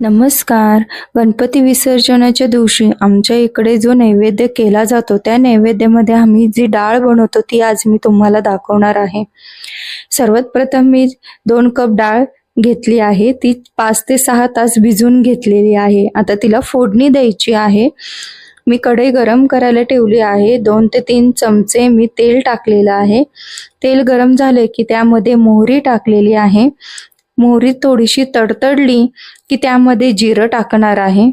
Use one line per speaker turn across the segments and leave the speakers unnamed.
नमस्कार. गणपती विसर्जनाच्या दिवशी आमच्या इकडे जो नैवेद्य केला जातो त्या नैवेद्यामध्ये आम्ही जी डाळ बनवतो ती आज मी तुम्हाला दाखवणार आहे. सर्वात प्रथम मी दोन कप डाळ घेतली आहे. ती पाच ते सहा तास भिजून घेतलेली आहे. आता तिला फोडणी द्यायची आहे. मी कढई गरम करायला ठेवली आहे. दोन ते तीन चमचे मी तेल टाकलेलं आहे. तेल गरम झाले की त्यामध्ये मोहरी टाकलेली आहे. मोहरी थोडीशी तडतडली की त्यामध्ये जिरं टाकणार आहे.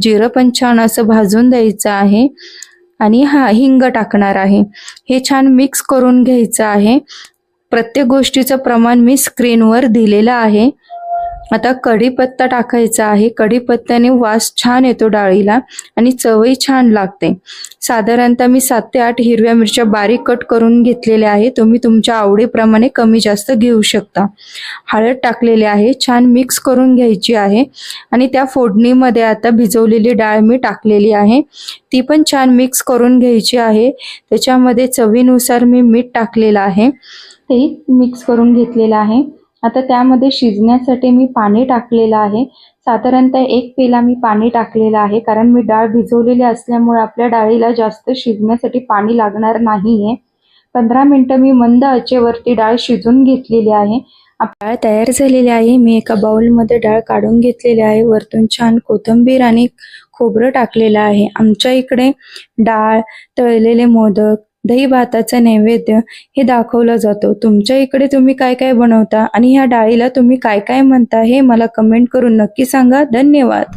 जिरं पण छान असं भाजून द्यायचं आहे आणि हा हिंग टाकणार आहे. हे छान मिक्स करून घ्यायचं आहे. प्रत्येक गोष्टीचं प्रमाण मी स्क्रीनवर दिलेलं आहे. आता कढीपत्ता टाकायचा आहे. कढीपत्त्याने वास छान येतो डाळीला आणि चवही छान लागते. साधारणतः मी सात ते आठ हिरव्या मिरच्या बारीक कट करून घेतलेल्या आहे तुम्ही तुमच्या आवडीप्रमाणे कमी जास्त घेऊ शकता. हळद टाकलेली आहे. छान मिक्स करून घ्यायची आहे. आणि त्या फोडणीमध्ये आता भिजवलेली डाळ मी टाकलेली आहे. ती पण छान मिक्स करून घ्यायची आहे. त्याच्यामध्ये चवीनुसार मी मीठ टाकलेलं आहे. ते मिक्स करून घेतलेलं आहे. आता त्यामध्ये शिजण्यासाठी मी पाणी टाकलेलं आहे. साधारणतः एक पेला मी पाणी टाकलेलं आहे. कारण मी डाळ भिजवलेली असल्यामुळे आपल्या डाळीला जास्त शिजण्यासाठी पाणी लागणार नाही आहे पंधरा मिनटं मी मंद आचेवरती डाळ शिजून घेतलेली आहे. डाळ तयार झालेली आहे. मी एका बाउलमध्ये डाळ काढून घेतलेली आहे. वरतून छान कोथिंबीर आणि खोबरं टाकलेलं आहे. आमच्या इकडे डाळ तळलेले मोदक दही भाताचा नैवेद्य हे दाखवलं जातो. तुमच्या इकडे तुम्ही काय काय बनवता आणि ह्या डाळीला तुम्ही काय काय म्हणता हे मला कमेंट करून नक्की सांगा. धन्यवाद.